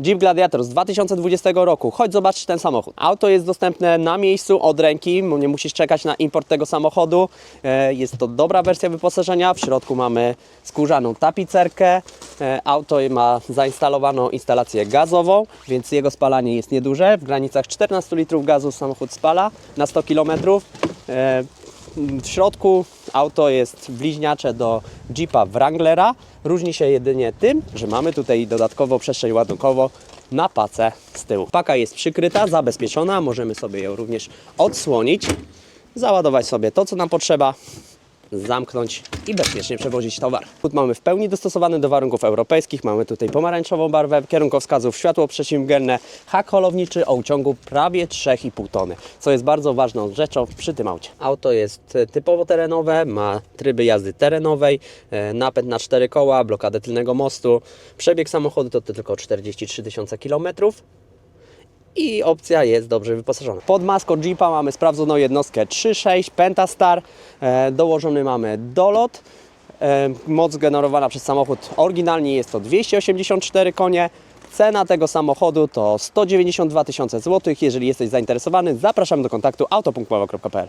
Jeep Gladiator z 2020 roku. Chodź zobaczyć ten samochód. Auto jest dostępne na miejscu od ręki, nie musisz czekać na import tego samochodu. E, Jest to dobra wersja wyposażenia. W środku mamy skórzaną tapicerkę. E, Auto ma zainstalowaną instalację gazową, więc jego spalanie jest nieduże. W granicach 14 litrów gazu samochód spala na 100 km. W środku auto jest bliźniacze do Jeepa Wranglera. Różni się jedynie tym, że mamy tutaj dodatkowo przestrzeń ładunkową na pacę z tyłu. Paka jest przykryta, zabezpieczona, możemy sobie ją również odsłonić, załadować sobie to, co nam potrzeba, zamknąć i bezpiecznie przewozić towar. Płód mamy w pełni dostosowany do warunków europejskich. Mamy tutaj pomarańczową barwę, kierunkowskazów światło przeciwgenne, hak holowniczy o uciągu prawie 3,5 tony, co jest bardzo ważną rzeczą przy tym aucie. Auto jest e, typowo terenowe, ma tryby jazdy terenowej, e, napęd na cztery koła, blokadę tylnego mostu. Przebieg samochodu to tylko 43 tysiące kilometrów i opcja jest dobrze wyposażona. Pod maską Jeepa mamy sprawdzoną jednostkę 3.6 Pentastar, e, dołożony mamy dolot, e, moc generowana przez samochód oryginalnie jest to 284 konie, cena tego samochodu to 192 tysiące złotych. Jeżeli jesteś zainteresowany, zapraszam do kontaktu autopunktmowa.pl